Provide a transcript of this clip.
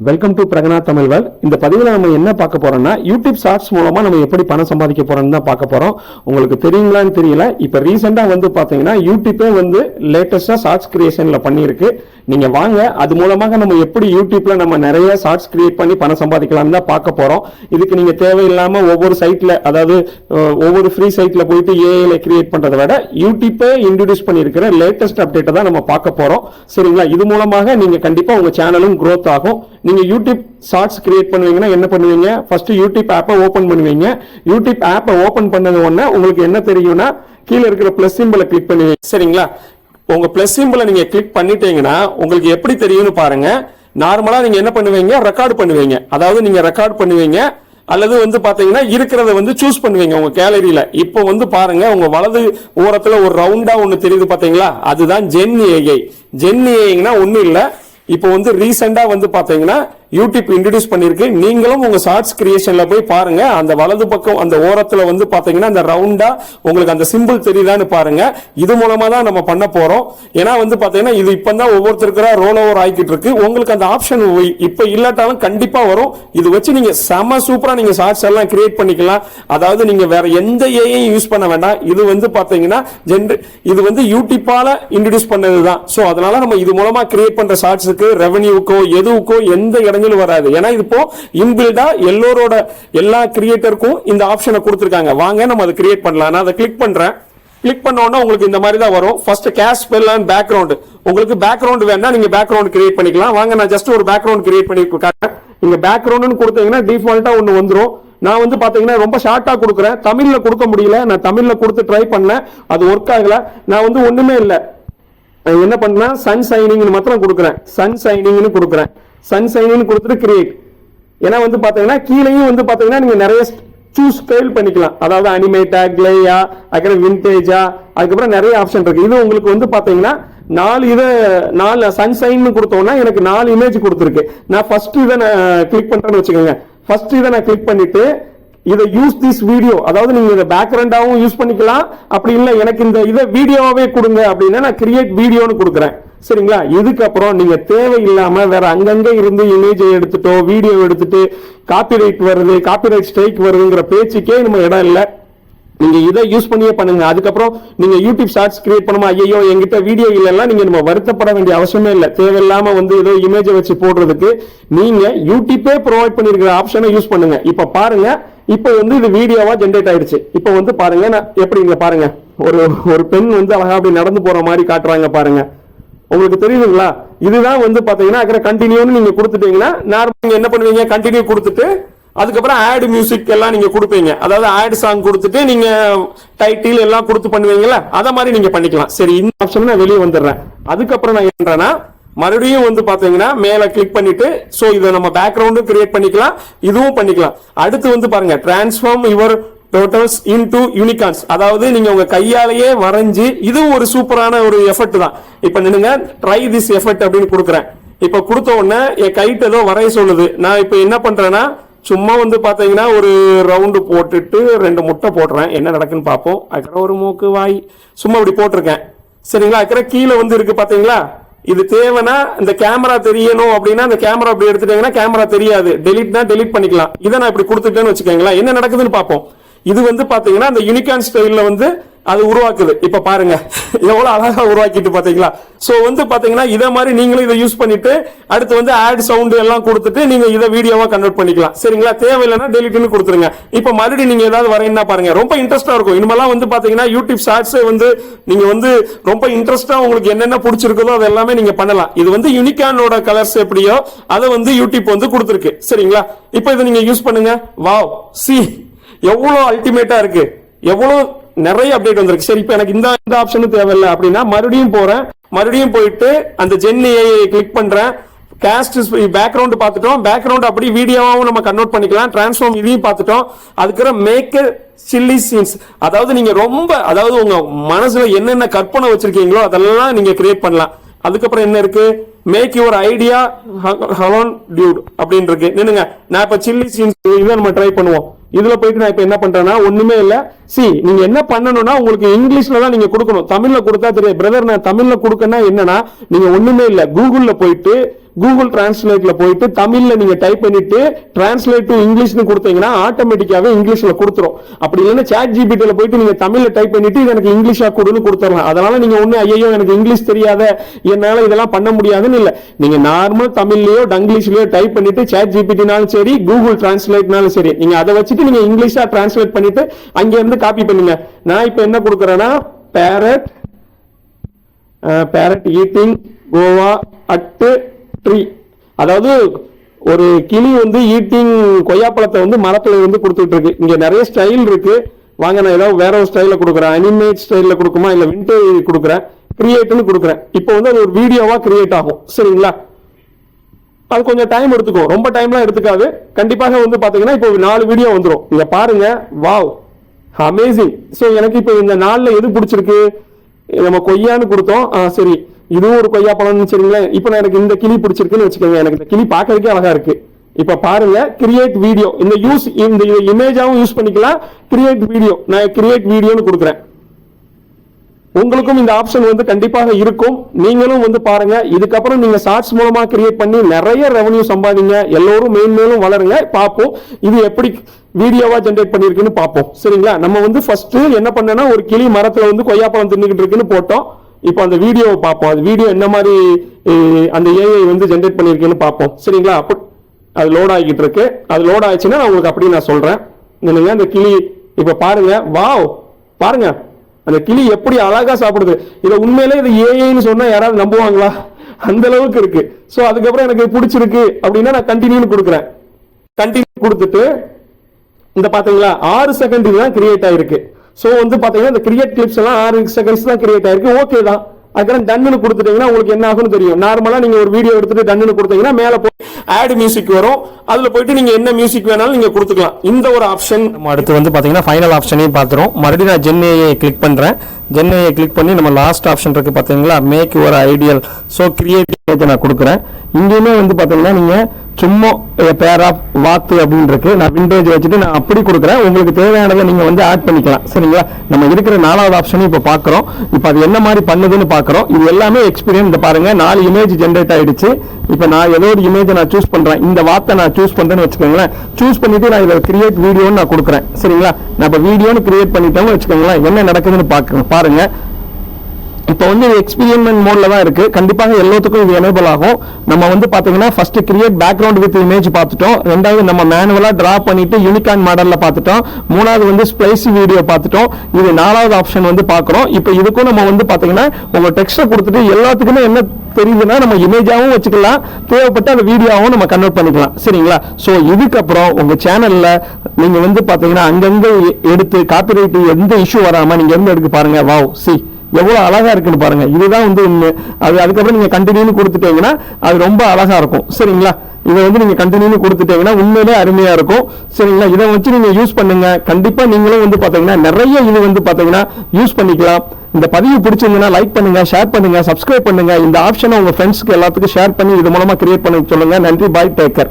Welcome to பிரகனா தமிழ்வல் இந்த பதிவில் நம்ம என்ன பார்க்க போறோம்னா யூடியூப் ஷார்ட்ஸ் மூலமாக நம்ம எப்படி பணம் சம்பாதிக்க போறோம்னு தான் பார்க்க போறோம். உங்களுக்கு தெரியுங்களான்னு தெரியல. இப்போ ரீசெண்டாக வந்து பார்த்தீங்கன்னா யூடியூப்பே வந்து லேட்டஸ்ட்டாக ஷார்ட்ஸ் கிரியேஷனில் பண்ணியிருக்கு. நீங்க வாங்க. அது மூலமாக நம்ம எப்படி யூடியூப்ல நம்ம நிறைய ஷார்ட்ஸ் கிரியேட் பண்ணி பணம் சம்பாதிக்கலாம் தான் பார்க்க போறோம். இதுக்கு நீங்க தேவையில்லாம ஒவ்வொரு சைட்ல அதாவது ஒவ்வொரு ஃப்ரீ சைட்ல போயிட்டு ஏஐல கிரியேட் பண்றதை விட யூடியூப்பே இன்ட்ரடியூஸ் பண்ணியிருக்கிற லேட்டஸ்ட் அப்டேட்டை தான் நம்ம பார்க்க போறோம். சரிங்களா? இது மூலமாக நீங்க கண்டிப்பா உங்க சேனலும் க்ரோத் ஆகும். நீங்க யூடியூப் ஷார்ட்ஸ் கிரியேட் பண்ணுவீங்கன்னா என்ன பண்ணுவீங்க? ஃபர்ஸ்ட் யூடியூப் ஆப்பை ஓப்பன் பண்ணுவீங்க. யூடியூப் ஆப்பை ஓப்பன் பண்ணது உடனே உங்களுக்கு என்ன தெரியும்னா கீழே இருக்கிற பிளஸ் சிம்பிளை கிளிக் பண்ணுவீங்க. சரிங்களா? உங்க பிளஸ் சிம்பிளை நீங்க கிளிக் பண்ணிட்டீங்கன்னா உங்களுக்கு எப்படி தெரியும்னு பாருங்க. நார்மலா நீங்க என்ன பண்ணுவீங்க? ரெக்கார்ட் பண்ணுவீங்க. அதாவது நீங்க ரெக்கார்ட் பண்ணுவீங்க அல்லது வந்து பாத்தீங்கன்னா இருக்கிறத வந்து சூஸ் பண்ணுவீங்க உங்க கேலரியில இப்போ வந்து பாருங்க உங்க வலது ஓரத்துல ஒரு ரவுண்டா ஒண்ணு தெரியுது பாத்தீங்களா? அதுதான் ஜென் ஏஐ ஜென் ஏஐனா ஒன்றும் இல்ல. இப்போ வந்து ரீசெண்டா வந்து பாத்தீங்கன்னா யூடியூப் இன்ட்ரடியூஸ் பண்ணிருக்கு நீங்களும் உங்க ஷார்ட்ஸ் கிரியேஷன்ல போய் பாருங்க. அந்த வலது பக்கம் அந்த ஓரத்துல வந்து பாத்தீங்கன்னா அந்த ரவுண்டா உங்களுக்கு அந்த சிம்பிள் தெரியுதான்னு பாருங்க. இது மூலமா தான் நம்ம பண்ண போறோம். ஏன்னா வந்து பாத்தீங்கன்னா இது இப்பதான் ஒவ்வொருத்தருக்கா ரோல் ஓவர் ஆகிக்கிட்டு இருக்கு. உங்களுக்கு அந்த ஆப்ஷன் இப்ப இல்லாட்டாலும் கண்டிப்பா வரும். இது வச்சு நீங்க செம சூப்பரா நீங்க ஷார்ட்ஸ் எல்லாம் கிரியேட் பண்ணிக்கலாம். அதாவது நீங்க வேற எந்த ஏஐயும் யூஸ் பண்ண வேண்டாம். இது வந்து பாத்தீங்கன்னா ஜென்ரல் இது வந்து யூடியூப்பால இன்ட்ரடியூஸ் பண்ணதுதான். சோ அதனால நம்ம இது மூலமா கிரியேட் பண்ற ஷார்ட்ஸுக்கு ரெவன்யூக்கோ எதுவுக்கோ எந்த இடம் இடங்களும் வராது. ஏன்னா இப்போ இன்பில்டா எல்லோரோட எல்லா கிரியேட்டருக்கும் இந்த ஆப்ஷனை கொடுத்துருக்காங்க. வாங்க நம்ம அதை கிரியேட் பண்ணலாம். நான் அதை கிளிக் பண்றேன். கிளிக் பண்ண உடனே உங்களுக்கு இந்த மாதிரி தான் வரும். First cast spell and background உங்களுக்கு பேக்ரவுண்ட் வேணா நீங்க பேக்ரவுண்ட் கிரியேட் பண்ணிக்கலாம். வாங்க நான் ஜஸ்ட் ஒரு பேக்ரவுண்ட் கிரியேட் பண்ணி காட்டுறேன். நீங்க பேக்ரவுண்ட்னு கொடுத்தீங்கன்னா டிஃபால்ட்டா ஒன்னு வந்துரும். நான் வந்து பாத்தீங்கன்னா ரொம்ப ஷார்ட்டா கொடுக்குறேன். தமிழ்ல கொடுக்க முடியல. நான் தமிழ்ல கொடுத்து ட்ரை பண்ணேன் அது ஒர்க் ஆகல. நான் வந்து ஒண்ணுமே இல்லை. என்ன பண்ணா சன் சைனிங்னு மாத்திரம் கொடுக்குறேன். சன் சைனிங்னு கொடுக்குறேன். சன் கொடுத்துட்டு கிரியேட் ஏன்னா வந்து பார்த்தீங்கன்னா கீழேயும் வந்து பார்த்தீங்கன்னா நீங்கள் நிறைய சூஸ் ஸ்டைல் பண்ணிக்கலாம். அதாவது அனிமேட்டா கிளேயா அதுக்கப்புறம் வின்டேஜா அதுக்கப்புறம் நிறைய ஆப்ஷன் இருக்கு. இது உங்களுக்கு வந்து பார்த்தீங்கன்னா நாலு இதை நாலு சன்சைன் கொடுத்தோம்னா எனக்கு நாலு இமேஜ் கொடுத்துருக்கு. நான் ஃபர்ஸ்ட் இதை நான் கிளிக் பண்ணுறேன்னு வச்சுக்கோங்க. ஃபர்ஸ்ட் இதை நான் கிளிக் பண்ணிட்டு இதை யூஸ் திஸ் வீடியோ அதாவது நீங்க இதை பேக்ரவுண்டாகவும் யூஸ் பண்ணிக்கலாம். அப்படி இல்லை எனக்கு இந்த இதை வீடியோவே கொடுங்க அப்படின்னா நான் கிரியேட் வீடியோன்னு கொடுக்குறேன். சரிங்களா? இதுக்கப்புறம் நீங்க தேவையில்லாம வேற அங்கங்க இருந்து இமேஜை எடுத்துட்டோ வீடியோ எடுத்துட்டு காப்பிரைட் வருது காப்பிரைட் ஸ்ட்ரைக் வருதுங்கிற பேச்சுக்கே நம்ம இடம் இல்லை. நீங்க இதை யூஸ் பண்ணியே பண்ணுங்க. அதுக்கப்புறம் நீங்க யூடியூப் ஷார்ட்ஸ் கிரியேட் பண்ணுமா? ஐயோ எங்கிட்ட வீடியோ இல்லைன்னா நீங்க நம்ம வருத்தப்பட வேண்டிய அவசியமே இல்லை. தேவையில்லாம வந்து ஏதோ இமேஜை வச்சு போடுறதுக்கு நீங்க யூடியூப்பே ப்ரொவைட் பண்ணிருக்கிற ஆப்ஷனை யூஸ் பண்ணுங்க. இப்ப பாருங்க. இப்ப வந்து இது வீடியோவா ஜென்ரேட் ஆயிடுச்சு. இப்ப வந்து பாருங்க. நான் எப்படி இங்க பாருங்க. ஒரு ஒரு பெண் வந்து அழகா அப்படி நடந்து போற மாதிரி காட்டுறாங்க பாருங்க. உங்களுக்கு தெரியுதுங்களா? இதுதான் வந்து பாத்தீங்கன்னா அக்கறை கண்டினியூன்னு நீங்க கொடுத்துட்டீங்கன்னா நார்மல் என்ன பண்ணுவீங்க? கண்டினியூ கொடுத்துட்டு அதுக்கப்புறம் ஆட் மியூசிக் எல்லாம் நீங்க கொடுப்பீங்க. அதாவது ஆட் சாங் கொடுத்துட்டு நீங்க டைட்டில் எல்லாம் கொடுத்து பண்ணுவீங்கல்ல அத மாதிரி நீங்க பண்ணிக்கலாம். சரி இந்த ஆப்ஷன் நான் வெளியே வந்துடுறேன். அதுக்கப்புறம் நான் என்ன மறுபடியும் வந்து பாத்தீங்கன்னா மேல கிளிக் பண்ணிட்டு சோ இதை நம்ம பேக்ரவுண்டும் கிரியேட் பண்ணிக்கலாம் இதுவும் பண்ணிக்கலாம். அடுத்து வந்து பாருங்க transform your totals into unicorns அதாவது நீங்க உங்க கையாலேயே வரைஞ்சு இதுவும் ஒரு சூப்பரான ஒரு எஃபர்ட் தான். இப்ப நின்னுங்க ட்ரை திஸ் எஃபர்ட் அப்படின்னு கொடுக்குறேன். இப்ப கொடுத்த உடனே என் கைட்டு ஏதோ வரைய சொல்லுது. நான் இப்ப என்ன பண்றேன்னா சும்மா வந்து பார்த்தீங்கன்னா ஒரு ரவுண்டு போட்டுட்டு ரெண்டு முட்டை போடுறேன். என்ன நடக்குன்னு பார்ப்போம். அதுக்கப்புறம் ஒரு மூக்கு வாய். சும்மா இப்படி போட்டிருக்கேன். சரிங்களா? அதுக்கப்புறம் கீழே வந்து இருக்கு பார்த்தீங்களா இது தேவைன்னா இந்த கேமரா தெரியணும் அப்படின்னா இந்த கேமரா அப்படி எடுத்துட்டீங்கன்னா கேமரா தெரியாது. டெலிட்னா டெலிட் பண்ணிக்கலாம். இதை நான் இப்படி கொடுத்துட்டேன்னு வச்சுக்கோங்களேன். என்ன நடக்குதுன்னு பார்ப்போம். இது வந்து பார்த்தீங்கன்னா அந்த யூனிகான் ஸ்டைலில் வந்து அது உருவாக்குது. இப்ப பாருங்க எவ்வளவு அழகா உருவாக்கிட்டு பாத்தீங்களா? சோ வந்து பாத்தீங்கன்னா இதே மாதிரி நீங்களும் இதை யூஸ் பண்ணிட்டு அடுத்து வந்து ஆட் சவுண்ட் எல்லாம் கொடுத்துட்டு நீங்க இதை வீடியோவா கன்வெர்ட் பண்ணிக்கலாம். சரிங்களா? தேவையில்லைன்னா டெலிட்னு கொடுத்துருங்க. இப்ப மறுபடியும் நீங்க ஏதாவது வரையினா பாருங்க ரொம்ப இன்ட்ரெஸ்டா இருக்கும். இனிமேலாம் வந்து பாத்தீங்கன்னா யூடியூப் ஷார்ட்ஸ் வந்து நீங்க வந்து ரொம்ப இன்ட்ரெஸ்டா உங்களுக்கு என்னென்ன பிடிச்சிருக்குதோ அது எல்லாமே நீங்க பண்ணலாம். இது வந்து யூனிகானோட கலர்ஸ் எப்படியோ அதை வந்து யூடியூப் வந்து கொடுத்துருக்கு. சரிங்களா? இப்போ இதை நீங்க யூஸ் பண்ணுங்க. வாவ் சி எவ்வளவு அல்டிமேட்டா இருக்கு. எவ்வளவு நிறைய அப்டேட் வந்திருக்கு. சரி இப்போ எனக்கு இந்த இந்த ஆப்ஷனும் தேவையில்லை அப்படின்னா மறுபடியும் போறேன். மறுபடியும் போயிட்டு அந்த ஜென் ஏஐ கிளிக் பண்றேன். கேஸ்ட் பேக்ரவுண்ட் பார்த்துட்டோம். பேக்ரவுண்ட் அப்படி வீடியோவாகவும் நம்ம கன்வெர்ட் பண்ணிக்கலாம். டிரான்ஸ்ஃபார்ம் இதையும் பார்த்துட்டோம். அதுக்கப்புறம் மேக்கர் சில்லி சீன்ஸ் அதாவது நீங்க ரொம்ப அதாவது உங்க மனசுல என்னென்ன கற்பனை வச்சிருக்கீங்களோ அதெல்லாம் நீங்க கிரியேட் பண்ணலாம். அதுக்கப்புறம் என்ன இருக்கு? மேக் யுவர் ஐடியா ஹலோன் டியூட் அப்படின்னு இருக்கு நின்னுங்க நான் இப்ப சில்லி சீன்ஸ் இதை நம்ம ட்ரை பண்ணுவோம். இதுல போயிட்டு நான் இப்போ என்ன பண்றேன்னா ஒண்ணுமே இல்லை. சி நீங்க என்ன பண்ணணும்னா உங்களுக்கு இங்கிலீஷ்ல தான் நீங்க கொடுக்கணும். தமிழ்ல கொடுத்தா தெரியாது. பிரதர் நான் தமிழ்ல கொடுக்கனா என்னன்னா நீங்க ஒண்ணுமே இல்லை. கூகுள்ல போயிட்டு கூகுள் டிரான்ஸ்லேட்டில் போயிட்டு தமிழில் நீங்கள் டைப் பண்ணிட்டு டிரான்ஸ்லேட் டு இங்கிலீஷ்னு கொடுத்தீங்கன்னா ஆட்டோமேட்டிக்காகவே இங்கிலீஷில் கொடுத்துரும். அப்படி இல்லைன்னா சேட் ஜிபிட்டியில் போயிட்டு நீங்கள் தமிழில் டைப் பண்ணிட்டு இது எனக்கு இங்கிலீஷாக கொடுன்னு கொடுத்துடலாம். அதனால நீங்கள் ஒன்றும் ஐயோ எனக்கு இங்கிலீஷ் தெரியாத என்னால் இதெல்லாம் பண்ண முடியாதுன்னு இல்லை. நீங்கள் நார்மல் தமிழ்லையோ டங்கிலீஷ்லையோ டைப் பண்ணிட்டு சேட் ஜிபிடினாலும் சரி கூகுள் டிரான்ஸ்லேட்னாலும் சரி நீங்கள் அதை வச்சுட்டு நீங்கள் இங்கிலீஷாக டிரான்ஸ்லேட் பண்ணிட்டு அங்கேருந்து காப்பி பண்ணுங்க. நான் இப்போ என்ன கொடுக்குறேன்னா parrot parrot eating guava at tree அதாவது ஒரு கிளி வந்து ஈட்டிங் கொய்யாப்பழத்தை வந்து மரத்தில் இருந்து கொடுத்துட்டு இருக்கு இங்கே நிறைய ஸ்டைல் இருக்கு. வாங்க நான் ஏதாவது வேற ஒரு ஸ்டைலில் கொடுக்குறேன். அனிமேட் ஸ்டைலில் கொடுக்குமா? இல்லை விண்டேஜ் கொடுக்குறேன். கிரியேட்னு கொடுக்குறேன். இப்போ வந்து அது ஒரு வீடியோவாக கிரியேட் ஆகும். சரிங்களா? அது கொஞ்சம் டைம் எடுத்துக்கும் ரொம்ப டைம்லாம் எடுத்துக்காது. கண்டிப்பாக வந்து பார்த்தீங்கன்னா இப்போ நாலு வீடியோ வந்துடும் இதை பாருங்க. வாவ் அமேசிங் ஸோ எனக்கு இப்போ இந்த நாளில் எது பிடிச்சிருக்கு? நம்ம கொய்யான்னு கொடுத்தோம். ஆ, சரி. இதுவும் ஒரு கொய்யா பழம்னு சரிங்களேன் இப்போ நான் எனக்கு இந்த கிளி பிடிச்சிருக்குன்னு வச்சுக்கோங்க. எனக்கு இந்த கிளி பார்க்கறதுக்கே அழகா இருக்கு. இப்போ பாருங்க கிரியேட் வீடியோ இந்த யூஸ் இந்த இமேஜாவும் யூஸ் பண்ணிக்கலாம். கிரியேட் வீடியோ நான் கிரியேட் வீடியோன்னு கொடுக்குறேன். உங்களுக்கும் இந்த ஆப்ஷன் வந்து கண்டிப்பாக இருக்கும். நீங்களும் வந்து பாருங்க. இதுக்கப்புறம் நீங்க ஷார்ட்ஸ் மூலமா கிரியேட் பண்ணி நிறைய ரெவன்யூ சம்பாதிங்க. எல்லோரும் மேன்மேலும் வளருங்க. பார்ப்போம். இது எப்படி வீடியோவா ஜென்ரேட் பண்ணிருக்குன்னு பார்ப்போம். சரிங்களா? நம்ம வந்து ஃபர்ஸ்ட் என்ன பண்ணனா ஒரு கிளி மரத்துல வந்து கொய்யாப்பழம் தின்னுகிட்டு இருக்குன்னு போட்டோம். இப்போ அந்த வீடியோவை பார்ப்போம். அது வீடியோ என்ன மாதிரி அந்த ஏஐ வந்து ஜென்ரேட் பண்ணியிருக்கேன்னு பார்ப்போம். சரிங்களா? அப்போ அது லோட் ஆகிக்கிட்டு இருக்கு அது லோட் ஆயிடுச்சுன்னா நான் உங்களுக்கு அப்படியே நான் சொல்கிறேன் இல்லைங்க அந்த கிளி இப்போ பாருங்க. வாவ்! பாருங்க. அந்த கிளி எப்படி அழகாக சாப்பிடுது. இதை உண்மையிலே இது ஏஐன்னு சொன்னால் யாராவது நம்புவாங்களா? அந்த அளவுக்கு இருக்கு. ஸோ அதுக்கப்புறம் எனக்கு பிடிச்சிருக்கு அப்படின்னா நான் கண்டினியூன்னு கொடுக்குறேன். கண்டினியூ கொடுத்துட்டு இந்த பார்த்தீங்களா? ஆறு செகண்ட் தான் கிரியேட் ஆயிருக்கு. ஸோ வந்து பார்த்தீங்கன்னா இந்த கிரியேட் கிளிப்ஸ் எல்லாம் ஆறு செகண்ட்ஸ் தான் கிரியேட் ஆயிருக்கு. ஓகே தான். அதுக்கப்புறம் டன்னு கொடுத்துட்டீங்கன்னா உங்களுக்கு என்ன ஆகும்னு தெரியும். நார்மலாக நீங்கள் ஒரு வீடியோ எடுத்துட்டு டன்னு கொடுத்தீங்கன்னா மேலே போய் ஆட் மியூசிக் வரும். அதில் போயிட்டு நீங்கள் என்ன மியூசிக் வேணாலும் நீங்கள் கொடுத்துக்கலாம். இந்த ஒரு ஆப்ஷன் நம்ம அடுத்து வந்து பார்த்தீங்கன்னா ஃபைனல் ஆப்ஷனையும் பார்த்துரும் மறுபடியும் நான் ஜென் கிளிக் பண்ணுறேன் ஜென் கிளிக் பண்ணி நம்ம லாஸ்ட் ஆப்ஷன் இருக்குது பார்த்தீங்களா மேக் ஒரு ஐடியல் ஸோ புத்தகத்தை நான் கொடுக்குறேன். இங்கேயுமே வந்து பார்த்தீங்கன்னா நீங்கள் சும்மா பேர் ஆஃப் வாத்து அப்படின்னு இருக்கு நான் விண்டேஜ் வச்சுட்டு நான் அப்படி கொடுக்குறேன். உங்களுக்கு தேவையானதை நீங்கள் வந்து ஆட் பண்ணிக்கலாம். சரிங்களா? நம்ம இருக்கிற நாலாவது ஆப்ஷனும் இப்போ பார்க்குறோம் இப்போ அது என்ன மாதிரி பண்ணுதுன்னு பார்க்குறோம் இது எல்லாமே எக்ஸ்பீரியன்ஸ் இந்த பாருங்க. நாலு இமேஜ் ஜென்ரேட் ஆகிடுச்சு இப்போ நான் ஏதோ ஒரு இமேஜை நான் சூஸ் பண்ணுறேன் இந்த வார்த்தை நான் சூஸ் பண்ணுறேன்னு வச்சுக்கோங்களேன். சூஸ் பண்ணிட்டு நான் இதில் கிரியேட் வீடியோன்னு நான் கொடுக்குறேன். சரிங்களா? நான் இப்போ வீடியோன்னு கிரியேட் பண்ணிட்டோம்னு வச்சுக்கோங்களேன். என்ன நடக்குதுன்னு பார்க்க பாருங்க. இப்போ வந்து எக்ஸ்பீரியன்மெண்ட் மோட்ல தான் இருக்கு. கண்டிப்பாக எல்லாத்துக்கும் இது எனேபிள் ஆகும். நம்ம வந்து பாத்தீங்கன்னா first create background with image பார்த்துட்டோம். ரெண்டாவது நம்ம மேனுவலா டிரா பண்ணிட்டு யூனிகான் மாடல்ல பார்த்துட்டோம். மூணாவது வந்து ஸ்பைசி வீடியோ பார்த்துட்டோம். இது நாலாவது ஆப்ஷன் வந்து பார்க்குறோம். இப்போ இதுக்கும் நம்ம வந்து பாத்தீங்கன்னா உங்க டெக்ஸ்ட்டை கொடுத்துட்டு எல்லாத்துக்குமே என்ன தெரியுதுன்னா நம்ம இமேஜாவும் வச்சுக்கலாம். தேவைப்பட்ட அந்த வீடியோவும் நம்ம கன்வெர்ட் பண்ணிக்கலாம். சரிங்களா? ஸோ இதுக்கப்புறம் உங்க சேனல்ல நீங்க வந்து பாத்தீங்கன்னா அங்கங்க எடுத்து காப்பிரைட் எந்த இஷ்யூ வராம நீங்க எந்த எடுக்க பாருங்க. வாவ் சி எவ்வளோ அழகாக இருக்குன்னு பாருங்க. இதுதான் வந்து ஒன்று அது அதுக்கப்புறம் நீங்கள் கண்டினியூனு கொடுத்துட்டீங்கன்னா அது ரொம்ப அழகாக இருக்கும். சரிங்களா? இதை வந்து நீங்கள் கண்டினியூ கொடுத்துட்டீங்கன்னா உண்மையிலே அருமையாக இருக்கும். சரிங்களா? இதை வச்சு நீங்கள் யூஸ் பண்ணுங்க. கண்டிப்பாக நீங்களும் வந்து பார்த்தீங்கன்னா நிறைய இது வந்து பார்த்தீங்கன்னா யூஸ் பண்ணிக்கலாம். இந்த பதிவு பிடிச்சிருந்ததுன்னா லைக் பண்ணுங்க ஷேர் பண்ணுங்க சப்ஸ்கிரைப் பண்ணுங்க. இந்த ஆப்ஷனை உங்கள் ஃப்ரெண்ட்ஸ்க்கு எல்லாத்துக்கும் ஷேர் பண்ணி இது மூலமாக கிரியேட் பண்ண சொல்லுங்க. நன்றி. பாய் டேக்கர்